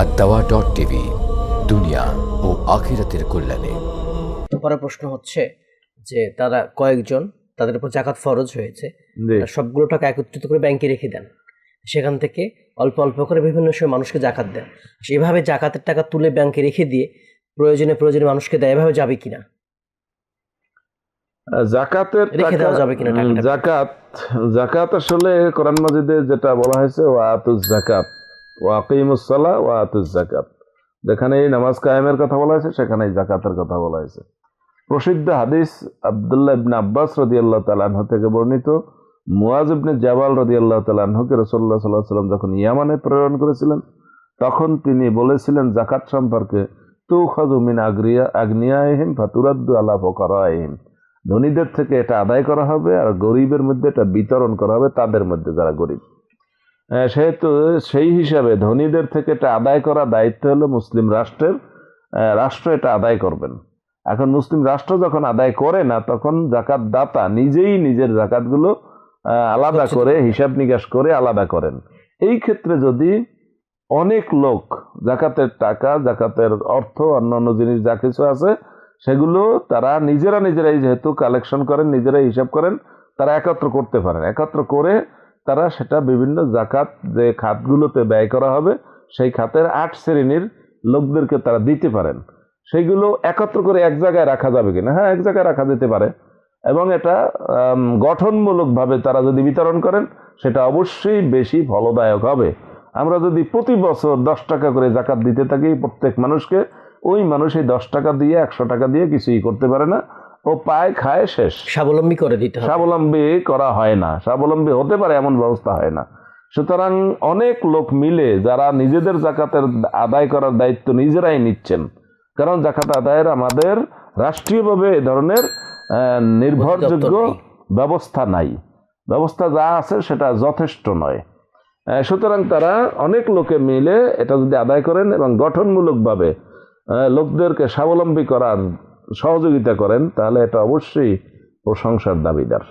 আর দাওয়া dot TV দুনিয়া ও আখিরাতের কল্যাণে। পরে প্রশ্ন হচ্ছে যে তারা কয়েকজন তাদের উপর জাকাত ফরজ হয়েছে। সবগুলো টাকা একত্রিত করে ব্যাংকে রেখে দেন। সেখান থেকে অল্প অল্প করে বিভিন্ন সময় মানুষকে জাকাত দেন। সেভাবে জাকাতের টাকা তুলে ব্যাংকে রেখে দিয়ে প্রয়োজনে প্রয়োজনে মানুষকে দেয় এভাবে যাবে কিনা? জাকাতের রেখে দেওয়া যাবে কিনা জাকাত জাকাত আসলে কোরআন মাজিদে যেটা বলা হয়েছে ওয়াতুজ জাকাত ওয়াকিমুস সালা ওয়াতুজ জাকাত যেখানে এই নামাজ কায়েমের কথা বলা হয়েছে সেখানে জাকাতের কথা বলা হয়েছে। প্রসিদ্ধ হাদিস আব্দুল্লাহ ইবনে আব্বাস রাদিয়াল্লাহু তাআলা আনহু থেকে বর্ণিত। মুয়াজ ইবনে জাবাল রাদিয়াল্লাহু তাআলা আনহুকে রাসূলুল্লাহ সাল্লাল্লাহু সাল্লাম যখন ইয়ামানে প্রেরণ করেছিলেন, তখন তিনি বলেছিলেন জাকাত সম্পর্কে তুখাযু মিন আগরিয়া আগনিয়াহিম ফাতুরাদ্দু আলা ফুকারাইহিম। ধনীদের থেকে এটা আদায় করা হবে আর গরিবের মধ্যে এটা বিতরণ করা হবে, তাদের মধ্যে যারা গরিব। সেহেতু সেই হিসাবে ধনীদের থেকে এটা আদায় করা দায়িত্ব হলো মুসলিম রাষ্ট্রের রাষ্ট্র এটা আদায় করবেন। এখন মুসলিম রাষ্ট্র যখন আদায় করে না তখন জাকাত দাতা নিজেই নিজের জাকাতগুলো আলাদা করে হিসাব নিকাশ করে আলাদা করেন। এই ক্ষেত্রে যদি অনেক লোক জাকাতের টাকা জাকাতের অর্থ অন্যান্য জিনিস যা কিছু আছে সেগুলো তারা নিজেরা নিজেরাই যেহেতু কালেকশন করেন নিজেরাই হিসাব করেন তারা একত্র করতে পারেন। একত্র করে তারা সেটা বিভিন্ন জাকাত যে খাতগুলোতে ব্যয় করা হবে, সেই খাতের আট শ্রেণির লোকদেরকে তারা দিতে পারেন। সেইগুলো একত্র করে এক জায়গায় রাখা যাবে কিনা? হ্যাঁ এক জায়গায় রাখা যেতে পারে। এবং এটা গঠনমূলকভাবে তারা যদি বিতরণ করেন, সেটা অবশ্যই বেশি ফলদায়ক হবে। আমরা যদি প্রতি বছর দশ টাকা করে জাকাত দিতে থাকি, প্রত্যেক মানুষকে, ওই মানুষ এই দশ টাকা দিয়ে, একশো টাকা দিয়ে কিছুই করতে পারে না। ও পায় খায় শেষ। স্বাবলম্বী করে দিতে স্বাবলম্বী করা হয় না। স্বাবলম্বী হতে পারে এমন ব্যবস্থা হয় না। সুতরাং অনেক লোক মিলে যারা নিজেদের জাকাতের আদায় করার দায়িত্ব নিজেরাই নিচ্ছেন কারণ জাকাত আদায়ের আমাদের রাষ্ট্রীয়ভাবে এ ধরনের নির্ভরযোগ্য ব্যবস্থা নাই। ব্যবস্থা যা আছে সেটা যথেষ্ট নয়। সুতরাং তারা অনেক লোকে মিলে এটা যদি আদায় করেন এবং গঠনমূলকভাবে লোকদেরকে স্বাবলম্বী করার সহযোগিতা করেন তাহলে এটা অবশ্যই প্রশংসার দাবিদার।